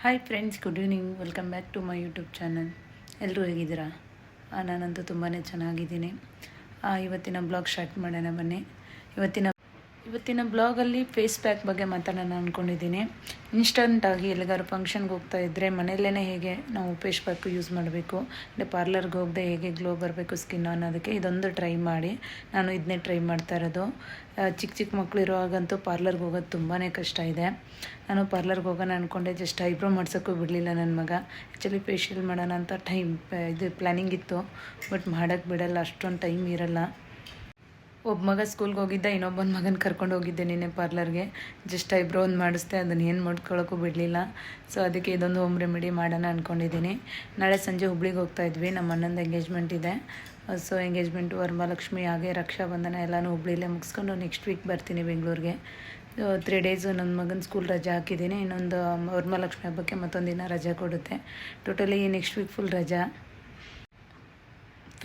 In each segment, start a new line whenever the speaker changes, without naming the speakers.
Hi friends good evening welcome back to my YouTube channel ಎಲ್ಲರೂ ಹೇಗಿದ್ದೀರಾ? ನಾನಂತೂ ತುಂಬಾ ಚೆನ್ನಾಗಿದ್ದೀನಿ. ಇವತ್ತಿನ ಬ್ಲಾಗ್ ಸ್ಟಾರ್ಟ್ ಮಾಡೋಣ ಬನ್ನಿ. ಇವತ್ತಿನ ಇವತ್ತಿನ ಬ್ಲಾಗಲ್ಲಿ ಫೇಸ್ ಪ್ಯಾಕ್ ಬಗ್ಗೆ ಮಾತಾಡೋಣ ಅಂದ್ಕೊಂಡಿದ್ದೀನಿ ಇನ್ಸ್ಟಂಟಾಗಿ ಎಲ್ಲಿಗಾರು ಫಂಕ್ಷನ್ಗೆ ಹೋಗ್ತಾ ಇದ್ದರೆ ಮನೆಯಲ್ಲೇ ಹೇಗೆ ನಾವು ಫೇಸ್ ಪ್ಯಾಕ್ ಯೂಸ್ ಮಾಡಬೇಕು? ಅಂದರೆ ಪಾರ್ಲರ್ಗೆ ಹೋಗದೆ ಹೇಗೆ ಗ್ಲೋ ಬರಬೇಕು ಸ್ಕಿನ್ ಅನ್ನೋದಕ್ಕೆ ಇದೊಂದು ಟ್ರೈ ಮಾಡಿ. ನಾನು ಇದನ್ನೇ ಟ್ರೈ ಮಾಡ್ತಾ ಇರೋದು. ಚಿಕ್ಕ ಚಿಕ್ಕ ಮಕ್ಕಳು ಇರುವಾಗಂತೂ ಪಾರ್ಲರ್ಗೆ ಹೋಗೋದು ತುಂಬಾ ಕಷ್ಟ ಇದೆ. ನಾನು ಪಾರ್ಲರ್ಗೆ ಹೋಗೋಣ ಅಂದ್ಕೊಂಡೆ ಜಸ್ಟ್ ಐಬ್ರೋ ಮಾಡ್ಸೋಕ್ಕೂ ಬಿಡಲಿಲ್ಲ ನನ್ನ ಮಗ. ಆ್ಯಕ್ಚುಲಿ ಫೇಶಿಯಲ್ ಮಾಡೋಣ ಅಂತ ಟೈಮ್ ಇದು ಪ್ಲ್ಯಾನಿಂಗ್ ಇತ್ತು. ಬಟ್ ಮಾಡೋಕ್ಕೆ ಬಿಡಲ್ಲ, ಅಷ್ಟೊಂದು ಟೈಮ್ ಇರಲ್ಲ. ಒಬ್ಬ ಮಗ ಸ್ಕೂಲ್ಗೆ ಹೋಗಿದ್ದ, ಇನ್ನೊಬ್ಬನ ಮಗನ ಕರ್ಕೊಂಡು ಹೋಗಿದ್ದೆ ನಿನ್ನೆ ಪಾರ್ಲರ್ಗೆ. ಜಸ್ಟ್ ಐಬ್ರೋ ಒಂದು ಮಾಡಿಸ್ದೆ ಅದನ್ನು ಏನು ಮಾಡ್ಕೊಳ್ಳೋಕ್ಕೂ ಬಿಡಲಿಲ್ಲ. ಸೊ ಅದಕ್ಕೆ ಇದೊಂದು ಹೋಮ್ ರೆಮಿಡಿ ಮಾಡೋಣ ಅಂದ್ಕೊಂಡಿದ್ದೀನಿ ನಾಳೆ ಸಂಜೆ ಹುಬ್ಳಿಗೆ ಹೋಗ್ತಾ ಇದ್ವಿ, ನಮ್ಮ ಅಣ್ಣಂದು ಎಂಗೇಜ್ಮೆಂಟ್ ಇದೆ. ಸೊ ಎಂಗೇಜ್ಮೆಂಟು ವರಮಹಾಲಕ್ಷ್ಮಿ ಹಾಗೆ ರಕ್ಷಾಬಂಧನ ಎಲ್ಲನೂ ಹುಬ್ಳಿಲೇ ಮುಗಿಸ್ಕೊಂಡು ನೆಕ್ಸ್ಟ್ ವೀಕ್ ಬರ್ತೀನಿ ಬೆಂಗಳೂರಿಗೆ. ತ್ರೀ ಡೇಸು ನನ್ನ ಮಗನ ಸ್ಕೂಲ್ ರಜೆ ಹಾಕಿದ್ದೀನಿ, ಇನ್ನೊಂದು, ವರಮಹಾಲಕ್ಷ್ಮಿ ಹಬ್ಬಕ್ಕೆ ಮತ್ತೊಂದು ದಿನ ರಜೆ ಕೊಡುತ್ತೆ. ಟೋಟಲಿ ನೆಕ್ಸ್ಟ್ ವೀಕ್ ಫುಲ್ ರಜಾ.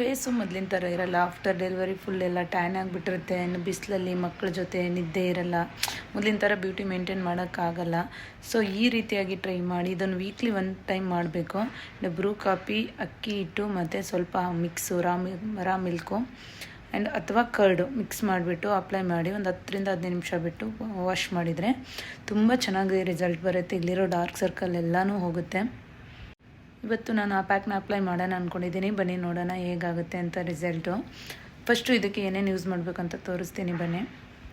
ಫೇಸು ಮೊದಲಿನ ಥರ ಇರಲ್ಲ. ಆಫ್ಟರ್ ಡೆಲಿವರಿ ಫುಲ್ ಎಲ್ಲ ಟ್ಯಾನ್ ಆಗಿಬಿಟ್ಟಿರುತ್ತೆ. ಇನ್ನು ಬಿಸಿಲಲ್ಲಿ ಮಕ್ಕಳ ಜೊತೆ ನಿದ್ದೆ ಇರಲ್ಲ. ಮೊದಲಿನ ಥರ ಬ್ಯೂಟಿ ಮೇಂಟೈನ್ ಮಾಡೋಕ್ಕಾಗಲ್ಲ. ಸೊ ಈ ರೀತಿಯಾಗಿ ಟ್ರೈ ಮಾಡಿ, ಇದನ್ನು ವೀಕ್ಲಿ ಒನ್ ಟೈಮ್ ಮಾಡಬೇಕು. ಬ್ರೂ ಕಾಫಿ ಅಕ್ಕಿ ಹಿಟ್ಟು, ಮತ್ತು ಸ್ವಲ್ಪ ಮಿಕ್ಸು ರಾ ಮಿ ರಾ ಮಿಲ್ಕು ಆ್ಯಂಡ್ ಅಥವಾ ಕರ್ಡು ಮಿಕ್ಸ್ ಮಾಡಿಬಿಟ್ಟು ಅಪ್ಲೈ ಮಾಡಿ, ಒಂದು ಹತ್ತರಿಂದ ಹದಿನೈದು ನಿಮಿಷ ಬಿಟ್ಟು ವಾಶ್ ಮಾಡಿದರೆ ತುಂಬ ಚೆನ್ನಾಗಿ ರಿಸಲ್ಟ್ ಬರುತ್ತೆ. ಇಲ್ಲಿರೋ ಡಾರ್ಕ್ ಸರ್ಕಲ್ ಎಲ್ಲನೂ ಹೋಗುತ್ತೆ. ಇವತ್ತು ನಾನು ಆ ಪ್ಯಾಕ್ನ ಅಪ್ಲೈ ಮಾಡೋಣ ಅಂದ್ಕೊಂಡಿದ್ದೀನಿ ಬನ್ನಿ ನೋಡೋಣ ಹೇಗಾಗುತ್ತೆ ಅಂತ ರಿಸಲ್ಟು ಫಸ್ಟು ಇದಕ್ಕೆ ಏನೇನು ಯೂಸ್ ಮಾಡಬೇಕಂತ ತೋರಿಸ್ತೀನಿ, ಬನ್ನಿ.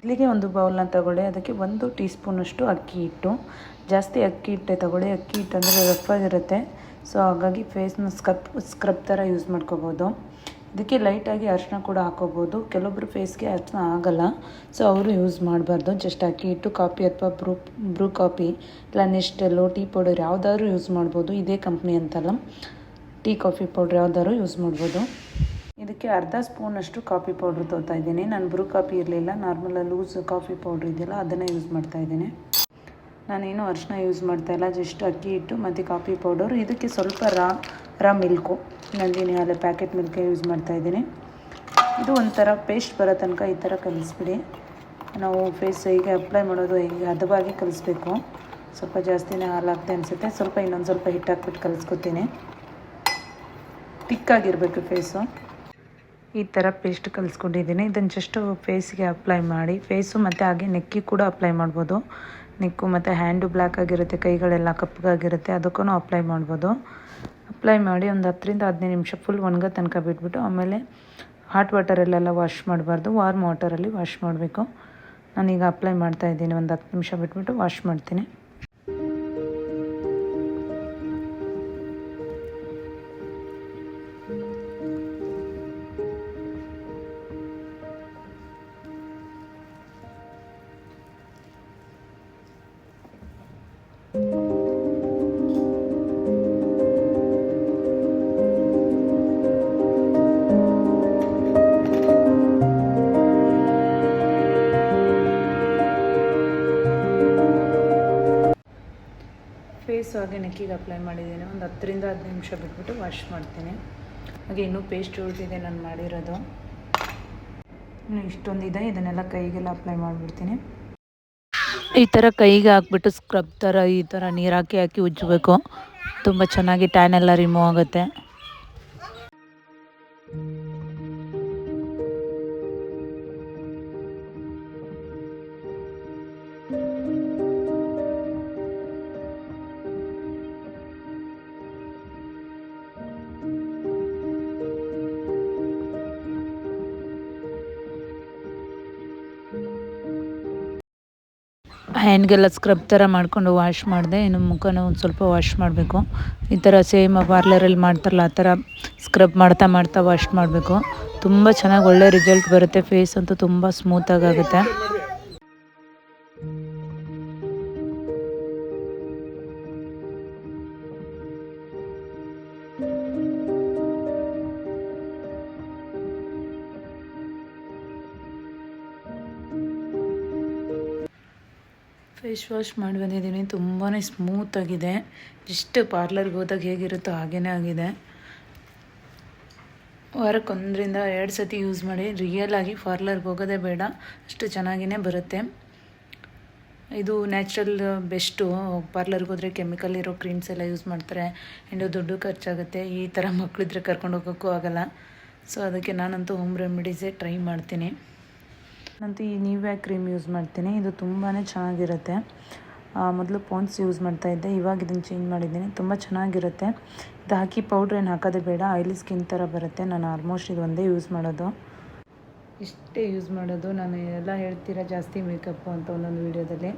ಇಲ್ಲಿಗೆ ಒಂದು ಬೌಲ್ನ ತಗೊಳ್ಳಿ. ಅದಕ್ಕೆ ಒಂದು ಟೀ ಸ್ಪೂನಷ್ಟು ಅಕ್ಕಿ ಹಿಟ್ಟು. ಜಾಸ್ತಿ ಅಕ್ಕಿ ಹಿಟ್ಟೆ ತಗೊಳ್ಳಿ. ಅಕ್ಕಿ ಹಿಟ್ಟು ಅಂದರೆ ರಫ್ ಆಗಿರುತ್ತೆ. ಸೊ ಹಾಗಾಗಿ ಫೇಸ್ನ ಸ್ಕ್ರಬ್ ಸ್ಕ್ರಬ್ ಥರ ಯೂಸ್ ಮಾಡ್ಕೋಬೋದು. ಇದಕ್ಕೆ ಲೈಟಾಗಿ ಅರ್ಶಿನ ಕೂಡ ಹಾಕೋಬೋದು. ಕೆಲವೊಬ್ಬರು ಫೇಸ್ಗೆ ಅರ್ಶಿನ ಆಗಲ್ಲ. ಸೊ ಅವರು ಯೂಸ್ ಮಾಡಬಾರ್ದು. ಜಸ್ಟ್ ಅಕ್ಕಿ ಹಿಟ್ಟು ಕಾಫಿ ಅಥವಾ ಬ್ರೂ ಬ್ರೂ ಕಾಫಿ ಇಲ್ಲ ನೆಸ್ಟೆಲ್ಲು ಟೀ ಪೌಡರ್ ಯಾವುದಾದ್ರೂ ಯೂಸ್ ಮಾಡ್ಬೋದು. ಇದೇ ಕಂಪ್ನಿ ಅಂತಲ್ಲ. ಟೀ ಕಾಫಿ ಪೌಡ್ರ್ ಯಾವುದಾದ್ರು ಯೂಸ್ ಮಾಡ್ಬೋದು. ಇದಕ್ಕೆ ಅರ್ಧ ಸ್ಪೂನಷ್ಟು ಕಾಫಿ ಪೌಡ್ರ್ ತೊಗೊತಾ ಇದ್ದೀನಿ. ನಾನು ಬ್ರೂ ಕಾಫಿ ಇರಲಿಲ್ಲ. ನಾರ್ಮಲ್ ಲೂಸ್ ಕಾಫಿ ಪೌಡ್ರ್ ಇದೆಯಲ್ಲ, ಅದನ್ನು ಯೂಸ್ ಮಾಡ್ತಾ ಇದ್ದೀನಿ. ನಾನೇನು ಅರಿಶಿನ ಯೂಸ್ ಮಾಡ್ತಾ ಇಲ್ಲ. ಜಸ್ಟ್ ಅಕ್ಕಿ ಹಿಟ್ಟು ಮತ್ತು ಕಾಫಿ ಪೌಡರ್ ಇದಕ್ಕೆ ಸ್ವಲ್ಪ ರಾ ರಾ ಮಿಲ್ಕು ನಂದಿನಿ ಹಾಲು ಪ್ಯಾಕೆಟ್ ಮಿಲ್ಕೆ ಯೂಸ್ ಮಾಡ್ತಾ ಇದ್ದೀನಿ. ಇದು ಒಂಥರ ಪೇಸ್ಟ್ ಬರೋ ತನಕ ಈ ಥರ ಕಲಿಸ್ಬಿಡಿ. ನಾವು ಫೇಸ್ ಹೇಗೆ ಅಪ್ಲೈ ಮಾಡೋದು, ಹೇಗೆ ಹದವಾಗಿ ಕಲಿಸ್ಬೇಕು. ಸ್ವಲ್ಪ ಜಾಸ್ತಿನೇ ಹಾಲು ಅನಿಸುತ್ತೆ. ಸ್ವಲ್ಪ ಇನ್ನೊಂದು ಸ್ವಲ್ಪ ಹಿಟ್ಟು ಹಾಕ್ಬಿಟ್ಟು ಕಲಿಸ್ಕೊತೀನಿ. ತಿಕ್ಕಾಗಿರಬೇಕು ಫೇಸು ಈ ಥರ ಪೇಸ್ಟ್ ಕಲಿಸ್ಕೊಂಡಿದ್ದೀನಿ. ಇದನ್ನು ಜಸ್ಟು ಫೇಸ್ಗೆ ಅಪ್ಲೈ ಮಾಡಿ. ಫೇಸು ಮತ್ತು ಹಾಗೆ ನೆಕ್ಕಿ ಕೂಡ ಅಪ್ಲೈ ಮಾಡ್ಬೋದು. ನೆಕ್ಕು ಮತ್ತು ಹ್ಯಾಂಡು ಬ್ಲ್ಯಾಕ್ ಆಗಿರುತ್ತೆ. ಕೈಗಳೆಲ್ಲ ಕಪ್ಪಗಾಗಿರುತ್ತೆ ಅದಕ್ಕೂ ಅಪ್ಲೈ ಮಾಡ್ಬೋದು. ಅಪ್ಲೈ ಮಾಡಿ ಒಂದು ಹತ್ತರಿಂದ ಹದಿನೈದು ನಿಮಿಷ ಫುಲ್ ಒಣಗೋ ತನಕ ಬಿಟ್ಬಿಟ್ಟು ಆಮೇಲೆ ಹಾಟ್ ವಾಟರಲ್ಲೆಲ್ಲ ವಾಶ್ ಮಾಡಬಾರ್ದು. ವಾರ್ಮ್ ವಾಟರಲ್ಲಿ ವಾಶ್ ಮಾಡಬೇಕು. ನಾನೀಗ ಅಪ್ಲೈ ಮಾಡ್ತಾ ಇದ್ದೀನಿ. ಒಂದು ಹತ್ತು ನಿಮಿಷ ಬಿಟ್ಬಿಟ್ಟು ವಾಶ್ ಮಾಡ್ತೀನಿ. ಫೇಸ್ ಹಾಗೆ ನೆಕ್ಕಿಗೆ ಅಪ್ಲೈ ಮಾಡಿದ್ದೀನಿ. ಒಂದು ಹತ್ತರಿಂದ ಹದಿನೈದು ನಿಮಿಷ ಬಿಟ್ಬಿಟ್ಟು ವಾಶ್ ಮಾಡ್ತೀನಿ. ಹಾಗೆ ಇನ್ನೂ ಪೇಸ್ಟ್ ಉಳಿದಿದೆ ನಾನು ಮಾಡಿರೋದು. ಇನ್ನು ಇಷ್ಟೊಂದಿದೆ ಇದನ್ನೆಲ್ಲ ಕೈಗೆಲ್ಲ ಅಪ್ಲೈ ಮಾಡಿಬಿಡ್ತೀನಿ. ಈ ಥರ ಕೈಗೆ ಹಾಕ್ಬಿಟ್ಟು ಸ್ಕ್ರಬ್ ಥರ ಈ ಥರ ನೀರು ಹಾಕಿ ಹಾಕಿ ಉಜ್ಜಬೇಕು. ತುಂಬ ಚೆನ್ನಾಗಿ ಟ್ಯಾನ್ ಎಲ್ಲ ರಿಮೂವ್ ಆಗುತ್ತೆ. ಹ್ಯಾಂಡ್ಗೆಲ್ಲ ಸ್ಕ್ರಬ್ ಥರ ಮಾಡಿಕೊಂಡು ವಾಶ್ ಮಾಡಿದೆ. ಇನ್ನು ಮುಖನೂ ಒಂದು ಸ್ವಲ್ಪ ವಾಶ್ ಮಾಡಬೇಕು. ಈ ಥರ ಸೇಮ್ ಪಾರ್ಲರಲ್ಲಿ ಮಾಡ್ತಾರಲ್ಲ, ಆ ಥರ ಸ್ಕ್ರಬ್ ಮಾಡ್ತಾ ಮಾಡ್ತಾ ವಾಶ್ ಮಾಡಬೇಕು. ತುಂಬ ಚೆನ್ನಾಗಿ ಒಳ್ಳೆ ರಿಸಲ್ಟ್ ಬರುತ್ತೆ. ಫೇಸ್ ಅಂತೂ ತುಂಬ ಸ್ಮೂತಾಗಿ ಫೇಸ್ ವಾಶ್ ಮಾಡಿ ಬಂದಿದ್ದೀನಿ. ತುಂಬಾ ಸ್ಮೂತಾಗಿದೆ ಜಸ್ಟ್ ಪಾರ್ಲರ್ಗೆ ಹೋದಾಗ ಹೇಗಿರುತ್ತೋ ಹಾಗೇ ಆಗಿದೆ. ವಾರಕ್ಕೆ ಒಂದರಿಂದ ಎರಡು ಸತಿ ಯೂಸ್ ಮಾಡಿ. ರಿಯಲ್ ಆಗಿ ಪಾರ್ಲರ್ಗೆ ಹೋಗೋದೇ ಬೇಡ. ಅಷ್ಟು ಚೆನ್ನಾಗಿಯೇ ಬರುತ್ತೆ. ಇದು ನ್ಯಾಚುರಲ್ ಬೆಸ್ಟು. ಪಾರ್ಲರ್ಗೆ ಹೋದರೆ ಕೆಮಿಕಲ್ ಇರೋ ಕ್ರೀಮ್ಸ್ ಎಲ್ಲ ಯೂಸ್ ಮಾಡ್ತಾರೆ. ಆ್ಯಂಡ್ ದುಡ್ಡು ಖರ್ಚಾಗುತ್ತೆ. ಈ ಥರ ಮಕ್ಕಳಿದ್ರೆ ಕರ್ಕೊಂಡು ಹೋಗೋಕ್ಕೂ ಆಗೋಲ್ಲ. ಸೊ ಅದಕ್ಕೆ ನಾನಂತೂ ಹೋಮ್ ರೆಮಿಡೀಸೇ ಟ್ರೈ ಮಾಡ್ತೀನಿ. ನಂತೂ ಈ ನೀವ್ಯಾ ಕ್ರೀಮ್ ಯೂಸ್ ಮಾಡ್ತೀನಿ. ಇದು ತುಂಬಾ ಚೆನ್ನಾಗಿರುತ್ತೆ. ಮೊದಲು ಪೋನ್ಸ್ ಯೂಸ್ ಮಾಡ್ತಾ ಇದ್ದೆ, ಇವಾಗ ಇದನ್ನು ಚೇಂಜ್ ಮಾಡಿದ್ದೀನಿ. ತುಂಬ ಚೆನ್ನಾಗಿರುತ್ತೆ. ಇದು ಹಾಕಿ ಪೌಡ್ರ್ ಏನು ಹಾಕೋದೇ ಬೇಡ ಆಯಿಲಿ ಸ್ಕಿನ್ ಥರ ಬರುತ್ತೆ. ನಾನು ಆಲ್ಮೋಸ್ಟ್ ಇದು ಒಂದೇ ಯೂಸ್ ಮಾಡೋದು. ಇಷ್ಟೇ ಯೂಸ್ ಮಾಡೋದು. ನಾನು ಎಲ್ಲ ಹೇಳ್ತೀರಾ ಜಾಸ್ತಿ ಮೇಕಪ್ಪು ಅಂತ ಒಂದೊಂದು ವೀಡಿಯೋದಲ್ಲಿ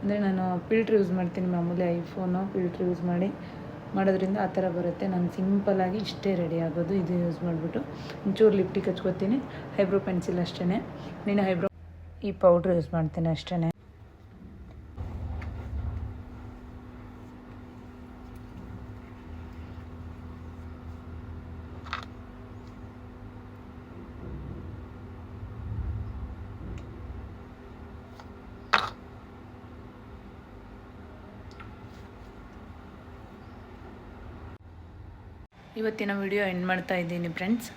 ಅಂದರೆ ನಾನು ಫಿಲ್ಟ್ರ್ ಯೂಸ್ ಮಾಡ್ತೀನಿ ಮಾಮೂಲಿ ಐಫೋನು ಫಿಲ್ಟ್ರ್ ಯೂಸ್ ಮಾಡಿ. ಮಾಡೋದ್ರಿಂದ ಆ ಥರ ಬರುತ್ತೆ. ನಾನು ಸಿಂಪಲ್ಲಾಗಿ ಇಷ್ಟೇ ರೆಡಿ ಆಗೋದು. ಇದು ಯೂಸ್ ಮಾಡಿಬಿಟ್ಟು ಒಂಚೂರು ಲಿಪ್ಟಿಕ್ ಹಚ್ಕೋತೀನಿ. ಹೈಬ್ರೋ ಪೆನ್ಸಿಲ್ ಅಷ್ಟೇ ನೀನು ಹೈಬ್ರೋ ಈ ಪೌಡ್ರ್ ಯೂಸ್ ಮಾಡ್ತೀನಿ ಅಷ್ಟೇ ಇವತ್ತಿನ ವಿಡಿಯೋ ಎಂಡ್ ಮಾಡ್ತಾ ಇದ್ದೀನಿ ಫ್ರೆಂಡ್ಸ್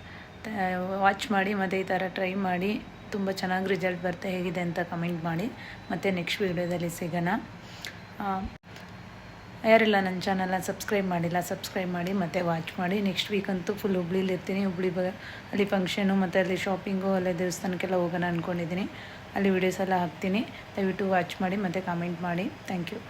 ವಾಚ್ ಮಾಡಿ, ಮತ್ತು ಈ ಥರ ಟ್ರೈ ಮಾಡಿ, ತುಂಬ ಚೆನ್ನಾಗಿ ರಿಸಲ್ಟ್ ಬರುತ್ತೆ ಹೇಗಿದೆ ಅಂತ ಕಮೆಂಟ್ ಮಾಡಿ. ಮತ್ತು ನೆಕ್ಸ್ಟ್ ವೀಡಿಯೋದಲ್ಲಿ ಸಿಗೋಣ. ಯಾರೆಲ್ಲ ನನ್ನ ಚಾನಲ್ನ ಸಬ್ಸ್ಕ್ರೈಬ್ ಮಾಡಿಲ್ಲ ಸಬ್ಸ್ಕ್ರೈಬ್ ಮಾಡಿ, ಮತ್ತು ವಾಚ್ ಮಾಡಿ. ನೆಕ್ಸ್ಟ್ ವೀಕ್ ಅಂತೂ ಫುಲ್ ಹುಬ್ಳಿಲಿ ಇರ್ತೀನಿ. ಹುಬ್ಳಿ ಬ, ಅಲ್ಲಿ ಫಂಕ್ಷನು ಮತ್ತು ಅಲ್ಲಿ ಶಾಪಿಂಗು ಅಲ್ಲೇ ದೇವಸ್ಥಾನಕ್ಕೆಲ್ಲ ಹೋಗೋಣ ಅಂದ್ಕೊಂಡಿದ್ದೀನಿ ಅಲ್ಲಿ ವೀಡಿಯೋಸ್ ಎಲ್ಲ ಹಾಕ್ತೀನಿ. ದಯವಿಟ್ಟು ವಾಚ್ ಮಾಡಿ, ಮತ್ತು ಕಾಮೆಂಟ್ ಮಾಡಿ. Thank you